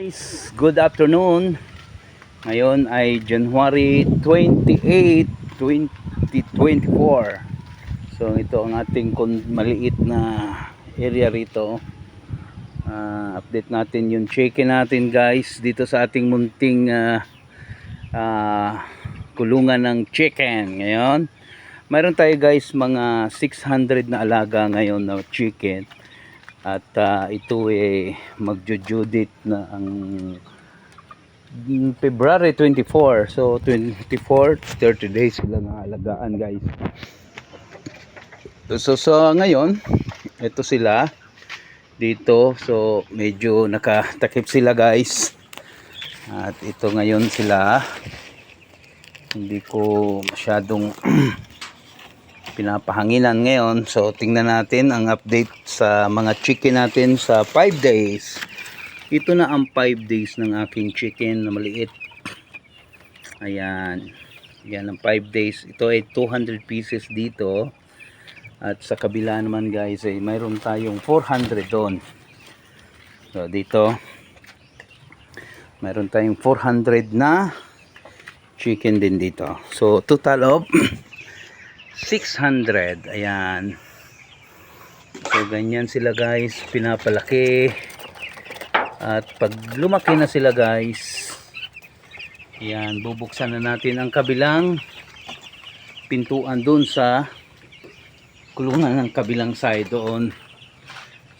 Guys, good afternoon. Ngayon ay January 28, 2024. So ito ang ating maliit na area rito. Ah, update natin yung chicken natin guys dito sa ating munting ah, ah, kulungan ng chicken. Ngayon, mayroon tayo guys mga 600 na alaga ngayon na chicken. At ah, ito eh magjo-due na ang mm, February 24. So 24, 30 days sila na alagaan guys. So, so ngayon, ito sila dito. So medyo nakatakip sila guys. At ito ngayon sila. Hindi ko masyadong pinapahanginan ngayon. So tingnan natin ang update sa mga chicken natin sa 5 days. Ito na ang 5 days ng aking chicken na maliit. Ayan. Yan ang 5 days. Ito ay 200 pieces dito. At sa kabila naman guys ay mayroon tayong 400 doon. So dito mayroon tayong 400 na chicken din dito. So total of 600 ayan ganyan sila guys. Pinapalaki. At pag lumaki na sila guys ayan bubuksan na natin ang kabilang pintuan doon sa kulungan ng kabilang side doon.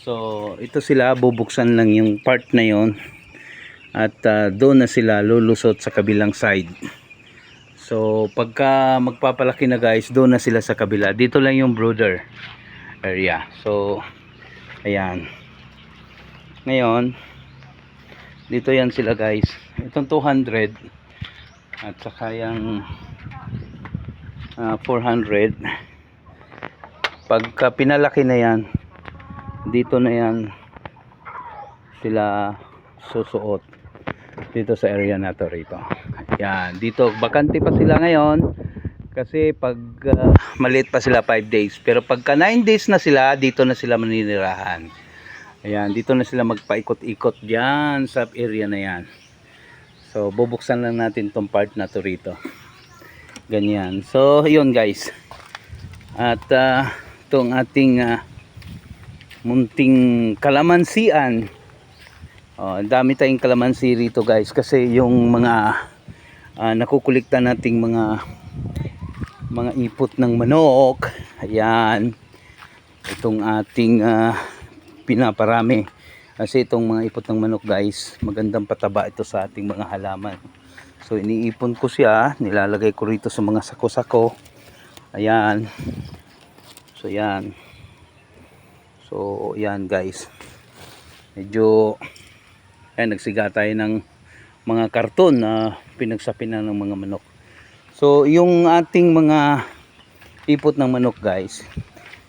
So ito sila bubuksan lang yung part na yon at ah, doon na sila lulusot sa kabilang side. So, pagka magpapalaki na guys, doon na sila sa kabila. Dito lang yung brooder area. So, ayan. Ngayon, dito yan sila guys. Itong 200 at saka yung ah, 400. Pagka pinalaki na yan, dito na yan sila susuot dito sa area na to rito. Yan, dito bakante pa sila ngayon kasi pag uh, maliit pa sila 5 days. Pero pagka 9 days na sila, dito na sila maninirahan. Ayan, dito na sila magpaikot-ikot diyan sa area na yan. So, bubuksan lang natin tong part na to rito. Ganyan. So, yun guys. At uh, itong ating uh, munting kalamansian Oh, dami tayong kalamansi rito guys kasi yung mga ah, nakukulikta nating mga mga ipot ng manok. Ayan. Itong ating ah, pinaparami. Kasi itong mga ipot ng manok guys, magandang pataba ito sa ating mga halaman. So iniipon ko siya, nilalagay ko rito sa mga sako-sako. Ayan. So yan. So yan guys. Medyo Ayan, nagsiga tayo ng mga karton na pinagsapinan ng mga manok. So, yung ating mga ipot ng manok guys,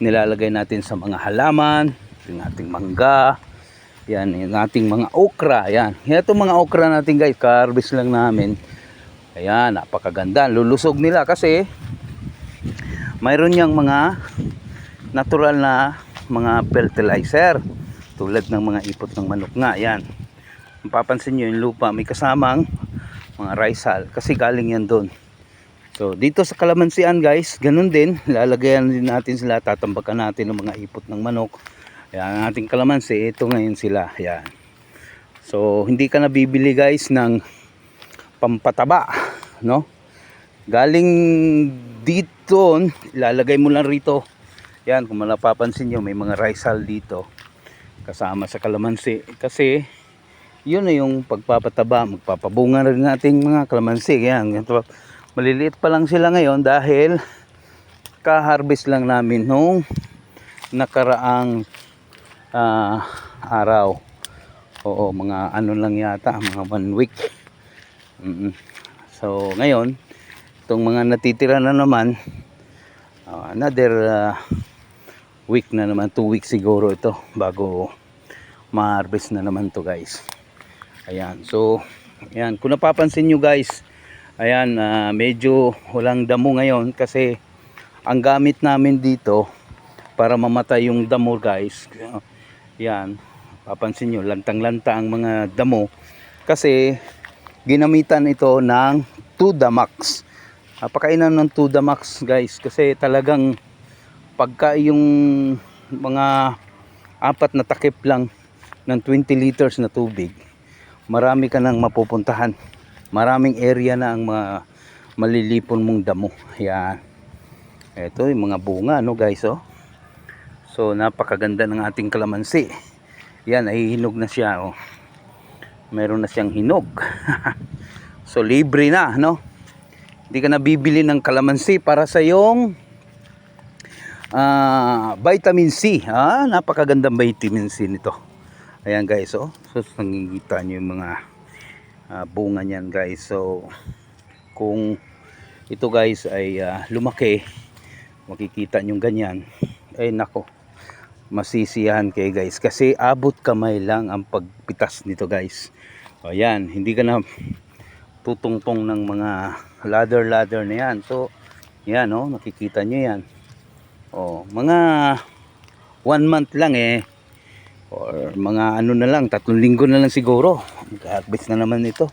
nilalagay natin sa mga halaman, yung ating mangga, yan, yung ating mga okra, yan. Itong mga okra natin guys, karbis lang namin. Ayan, napakaganda. Lulusog nila kasi mayroon niyang mga natural na mga fertilizer tulad ng mga ipot ng manok nga, yan mapapansin nyo yung lupa may kasamang mga rice hull kasi galing yan doon so dito sa kalamansian guys ganun din. Lalagayan din natin sila tatambakan natin ng mga ipot ng manok. Yan ang ating kalamansi ito ngayon sila. Yan so hindi ka nabibili guys ng pampataba no? Galing dito ilalagay mo lang rito. Yan kung malapapansin nyo may mga hull dito kasama sa kalamansi. Kasi yun na yung pagpapataba, magpapabunga rin nating mga kalamansi. Yan, ito, maliliit pa lang sila ngayon dahil ka-harvest lang namin nung nakaraang ah, araw. Oo, mga ano lang yata, mga one week. Mm So, ngayon, itong mga natitira na naman, ah, another ah, week na naman, two weeks siguro ito bago ma-harvest na naman to guys. Ayan. So, ayan. Kung napapansin nyo guys, ayan, ah, medyo walang damo ngayon kasi ang gamit namin dito para mamatay yung damo guys. Ayan. papansin nyo lantang-lanta ang mga damo kasi ginamitan ito ng Tudamax napakainan ng Tudamax guys kasi talagang pagka yung mga apat na takip lang ng 20 liters na tubig marami ka nang mapupuntahan maraming area na ang mga malilipon mong damo. Yan ito yung mga bunga no guys oh. So napakaganda ng ating kalamansi. Yan ay na siya oh. Meron na siyang hinog. So libre na no? Hindi ka na bibili ng kalamansi para sa yung ah, vitamin C. Ah, napakagandang vitamin C nito. Ayan guys oh. So nakikita nyo yung mga ah, bunga niyan guys. So kung ito guys ay ah, lumaki makikita nyo ganyan ay nako masisiyahan kayo guys. Kasi abot kamay lang ang pagpitas nito guys. O yan. Hindi ka na tutungtong ng mga ladder ladder na yan. So yan oh nakikita nyo yan. O mga one month lang eh or mga ano na lang tatlong linggo na lang siguro. Mag-harvest na naman ito.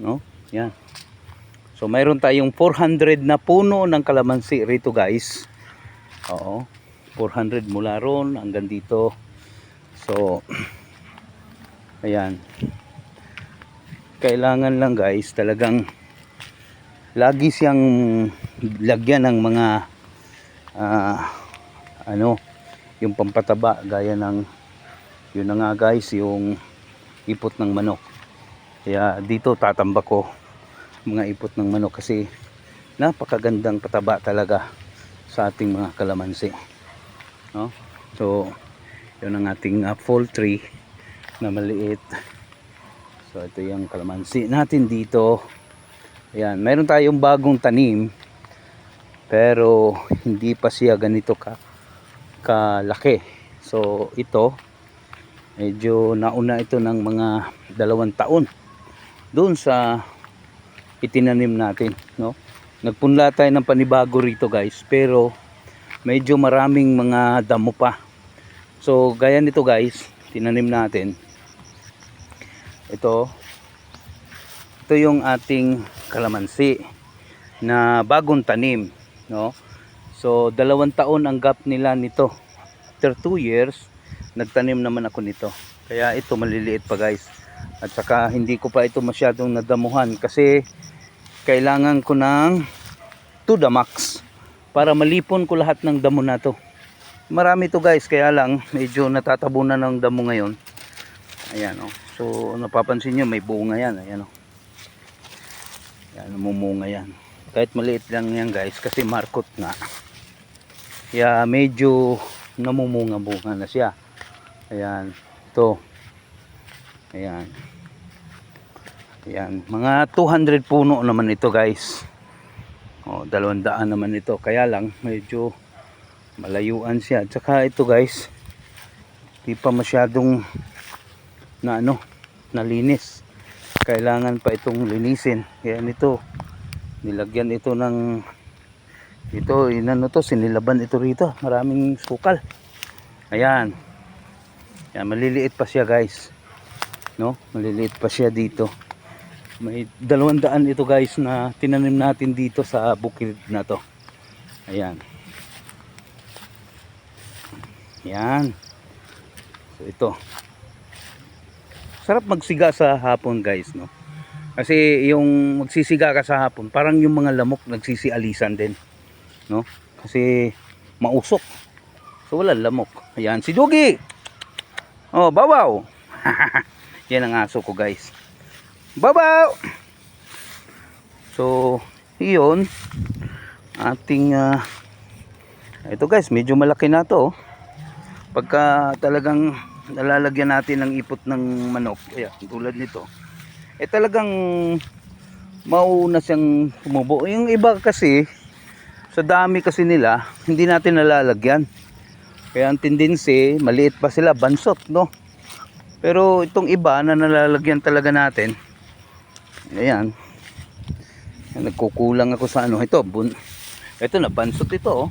No? Yan. So mayroon tayong 400 na puno ng kalamansi rito guys. Oo. 400 mula ron hanggang dito. So ayan. Kailangan lang guys talagang lagi siyang lagyan ng mga ah, ano yung pampataba gaya ng yun na nga guys yung ipot ng manok. Kaya dito tatambak ko mga ipot ng manok kasi napakagandang pataba talaga sa ating mga kalamansi no? so yun ang ating uh, tree na maliit. So ito yung kalamansi natin dito. Ayan meron tayong bagong tanim pero hindi pa siya ganito ka kalaki. So ito medyo nauna ito ng mga dalawang taon doon sa itinanim natin no? Nagpunla tayo ng panibago rito guys pero medyo maraming mga damo pa. So gaya nito guys tinanim natin. Ito. Ito yung ating kalamansi na bagong tanim no? So dalawang taon ang gap nila nito. After 2 years nagtanim naman ako nito. Kaya ito maliliit pa guys. At saka hindi ko pa ito masyadong nadamuhan kasi kailangan ko ng to the max para malipon ko lahat ng damo na to. Marami to guys. Kaya lang medyo natatabunan ng damo ngayon. Ayan oh. so napapansin nyo may bunga yan. Ayan oh. yan namumunga yan. Kahit maliit lang yan guys kasi markot nga. Kaya medyo namumunga bunga na siya ayan to ayan ayan mga 200 puno naman ito guys o, dalawang daan naman ito. Kaya lang, medyo malayuan siya. At saka ito guys, di pa masyadong na ano, nalinis. Kailangan pa itong linisin. Kaya nito, nilagyan ito ng ito, inano to, sinilaban ito rito. Maraming sukal. Ayan. Ayan, maliliit pa siya guys. No? Maliliit pa siya dito. May dalawang daan ito guys na tinanim natin dito sa bukid na to. Ayan. Yan so ito. Sarap magsiga sa hapon guys no? Kasi yung magsisiga ka sa hapon parang yung mga lamok nagsisialisan din no? Kasi mausok. So wala lamok. Ayan. Si Dugi oh babaw. Yan ang aso ko guys. Babaw! So yun ating uh, ito guys medyo malaki na to oh. pagka talagang nalalagyan natin ng ipot ng manok ayan, tulad nito. Eh talagang mauna siyang tumubo yung iba kasi sa dami kasi nila hindi natin nalalagyan kaya ang tendency maliit pa sila bansot no pero itong iba na nalalagyan talaga natin ayan nagkukulang ako sa ano ito bun ito na bansot ito oh,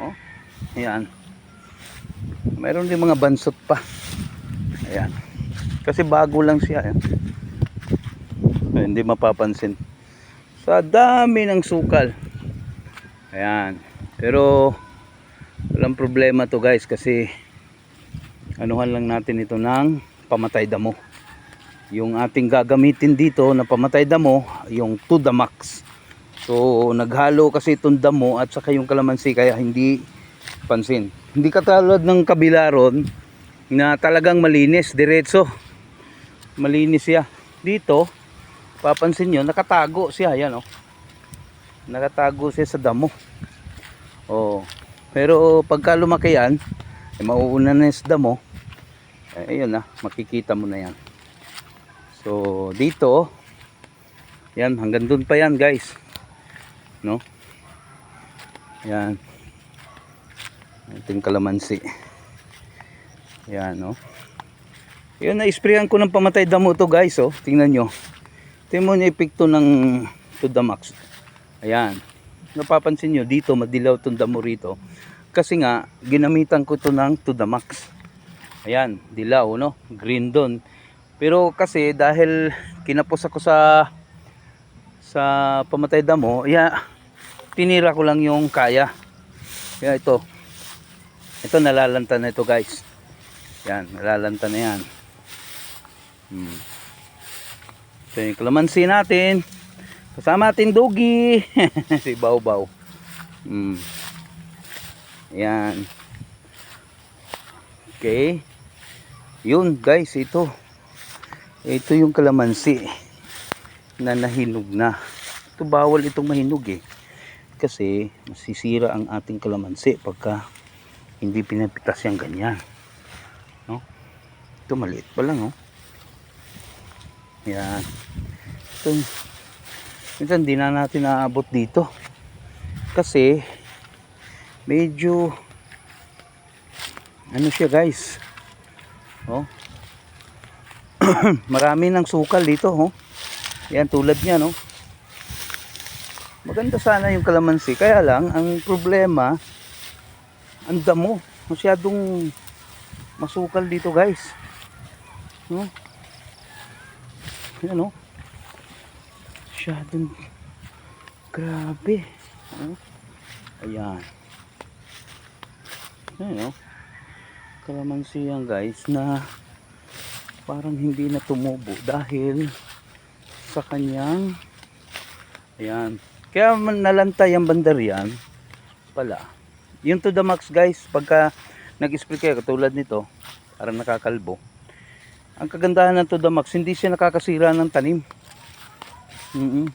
oh ayan mayroon din mga bansot pa Ayan. Kasi bago lang siya. Eh. Ay, hindi mapapansin. Sa dami ng sukal. Ayan. Pero walang problema to guys kasi anuhan lang natin ito ng pamatay damo. Yung ating gagamitin dito na pamatay damo, yung to the max. So naghalo kasi itong damo at saka yung kalamansi kaya hindi pansin. Hindi katulad ng kabila ron na talagang malinis, diretso. Malinis siya. Dito, papansin nyo, nakatago siya. Yan oh. Nakatago siya sa damo. Oh. Pero pagka lumaki yan, eh, mauuna na sa damo. Eh, ayun na, makikita mo na yan. So, dito, yan, hanggang dun pa yan guys. No? Yan. Ating kalamansi. Yan, no? Yun, na-sprayan ko ng pamatay damo to guys, oh. Tingnan nyo. Tingnan mo yung epekto ng to the max. Ayan. Napapansin nyo, dito madilaw tong damo rito. Kasi nga, ginamitan ko to ng to the max. Ayan, dilaw, no? Green doon. Pero kasi dahil kinapos ako sa sa pamatay damo, ya tinira ko lang yung kaya. Kaya ito. Ito nalalanta na ito, guys. Yan, nalalanta na yan. Hmm. Ito yung natin. Kasama natin Dogi. si Bao. Hmm. Yan. Okay. Yun guys, ito. Ito yung kalamansi na nahinog na. Ito bawal itong mahinog eh. Kasi masisira ang ating kalamansi pagka hindi pinapitas yung ganyan. No? Ito maliit pa lang oh. Yan. Ito, minsan di na natin naabot dito. Kasi medyo ano siya guys. Oh. Marami ng sukal dito, oh. Yan tulad niya, no. Maganda sana yung kalamansi, kaya lang ang problema ang damo. Masyadong masukal dito, guys. No? Yan, no. Masyadong grabe. Oh. Ayan. Ayan, no. Kalamansi yan, guys, na parang hindi na tumubo dahil sa kanyang ayan kaya nalantay ang bandar yan pala yung to the max guys pagka nag-spray kayo katulad nito parang nakakalbo ang kagandahan ng to the max hindi siya nakakasira ng tanim mm -mm.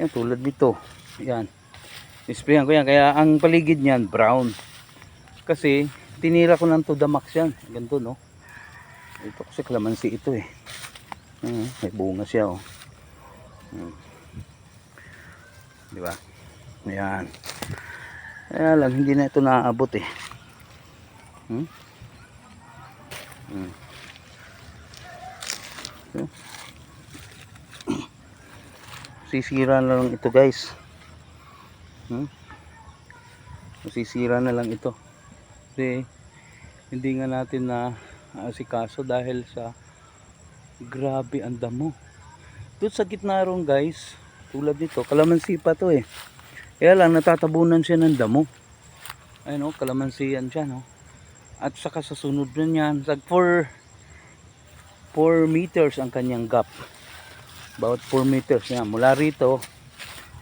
yan tulad nito yan isprayan ko yan kaya ang paligid niyan brown kasi tinira ko ng to the max yan ganito no ito kasi kalamansi ito eh. Hmm, may bunga siya oh. Hmm. Di ba? Ayan. Kaya lang hindi na ito naaabot eh. Hmm? Hmm. So, sisira na lang ito guys. Hmm? Sisira na lang ito. Kasi hindi nga natin na asikaso dahil sa grabe ang damo doon sa gitna ron guys tulad nito kalamansi pa to eh kaya lang natatabunan siya ng damo ayun o kalamansi yan siya no at saka sa sunod na yan 4 4 meters ang kanyang gap about 4 meters yan. Mula rito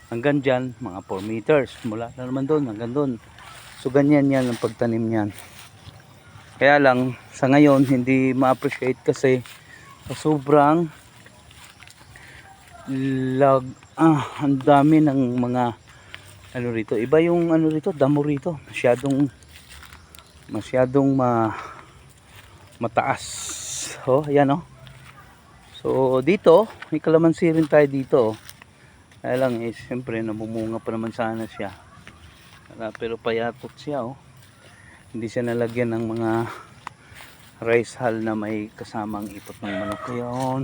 hanggang dyan mga 4 meters. Mula na naman doon hanggang doon. So ganyan yan ang pagtanim niyan. Kaya lang sa ngayon hindi ma-appreciate kasi sobrang lag ah ang dami ng mga ano rito. Iba yung ano rito damo rito. Masyadong masyadong ma mataas. Oh ayan oh so dito may kalamansi rin tayo dito oh. kaya lang eh siyempre namumunga pa naman sana siya. Pero payatot siya oh. Hindi siya nalagyan ng mga rice hull na may kasamang ipot ng manok. Yun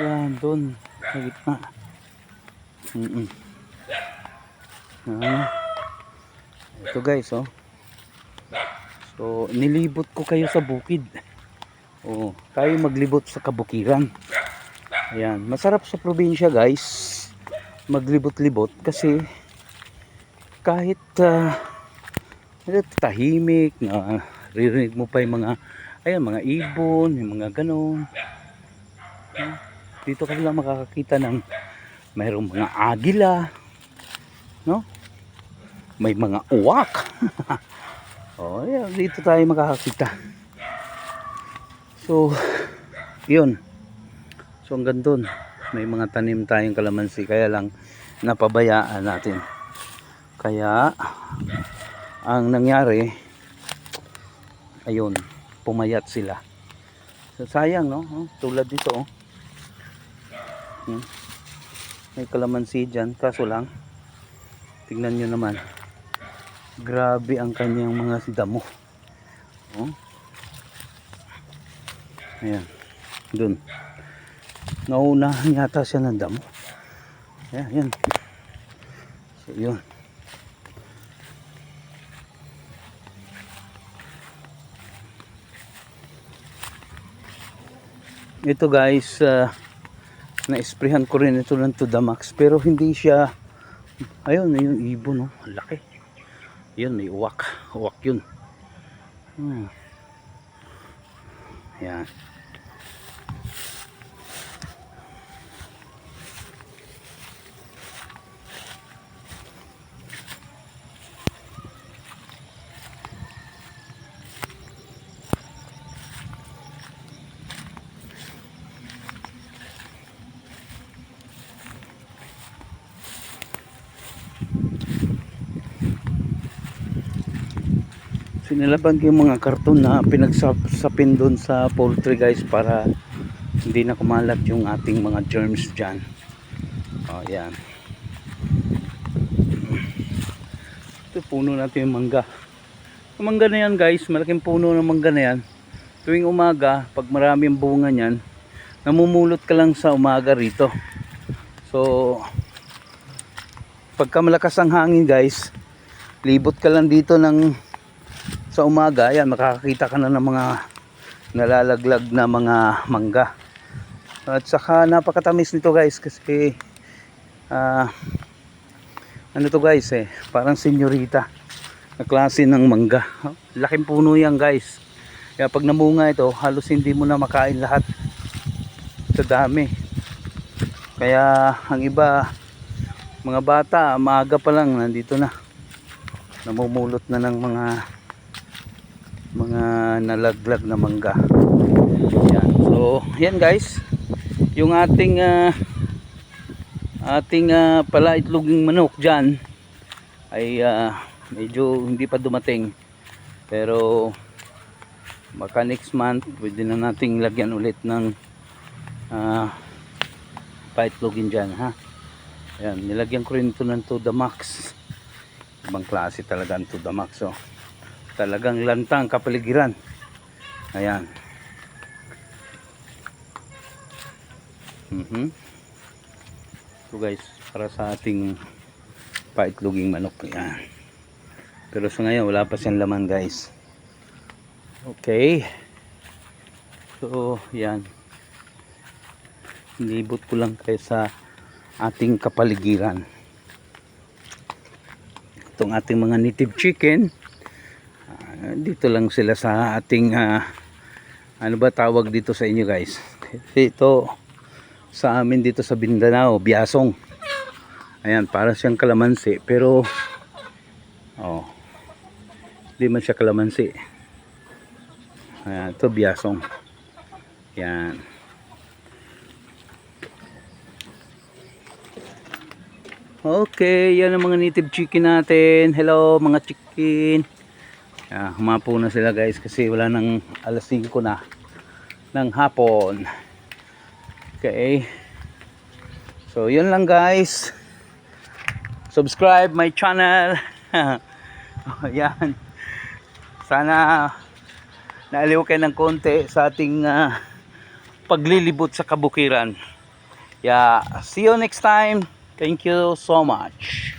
yan doon sa gitna. Mm -mm. Ah. ito guys oh. So nilibot ko kayo sa bukid Oo, tayo maglibot sa kabukiran. Ayan, masarap sa probinsya guys maglibot-libot kasi kahit uh, tahimik na ririnig mo pa yung mga ayan, mga ibon, yung mga ganon. Ah, Dito ka lang makakakita ng mayroong mga agila, no? May mga uwak. oh, yeah, dito tayo makakakita. So, yun. So hanggang doon, may mga tanim tayong kalamansi kaya lang napabayaan natin. Kaya ang nangyari ayun, pumayat sila. So, sayang no, Oh, tulad dito oh. Hmm. May kalamansi dyan, kaso lang tingnan nyo naman grabe ang kanyang mga damo oh. Ayan. Dun. Naunahan yata siya ng damo. Ayan, ayan. so yun. Ito guys uh, na-sprayhan ko rin ito ng to pero hindi siya ayun yung ibon no? Ang laki. Yun may uwak. Uwak yun. Hmm. yan sinilaban ko yung mga karton na pinagsapin doon sa poultry guys para hindi na kumalat yung ating mga germs dyan. O yan. Ito puno natin yung mangga. Yung mangga na yan guys malaking puno ng mangga na yan. Tuwing umaga pag maraming bunga niyan namumulot ka lang sa umaga rito. So pagka malakas ang hangin guys libot ka lang dito ng sa umaga, ayan, makakakita ka na ng mga nalalaglag na mga mangga. At saka napakatamis nito guys kasi ah ano to guys eh, parang senyorita na klase ng mangga. Laking puno yan guys. Kaya pag namunga ito, halos hindi mo na makain lahat. Sa dami. Kaya ang iba, mga bata, maaga pa lang nandito na. Namumulot na ng mga mga nalaglag na mangga. Yan. so yan guys. Yung ating ah, ating uh, pala itloging manok dyan ay ah, medyo hindi pa dumating. Pero baka next month pwede na nating lagyan ulit ng uh, paitlogin dyan ha? Yan nilagyan ko rin ito ng to the max. Ibang klase talaga ang to the max oh talagang lantang kapaligiran. Ayan. Mhm. So guys para sa ating paitloging manok yan pero sa ngayon wala pa siyang laman guys. Okay. So yan nilibot ko lang kayo sa ating kapaligiran. Itong ating mga native chicken dito lang sila sa ating ah, ano ba tawag dito sa inyo guys? Ito sa amin dito sa Mindanao biasong. Ayan para siyang kalamansi pero oh hindi man siya kalamansi. Ayan ito biasong. Yan Okay, yan ang mga native chicken natin. Hello mga chicken. Yeah, humapo na sila guys kasi wala nang alas 5 na ng hapon. Okay. So, yun lang guys. Subscribe my channel. oh, yan. Sana naaliw kayo ng konti sa ating ah, paglilibot sa kabukiran. Yeah, see you next time. Thank you so much.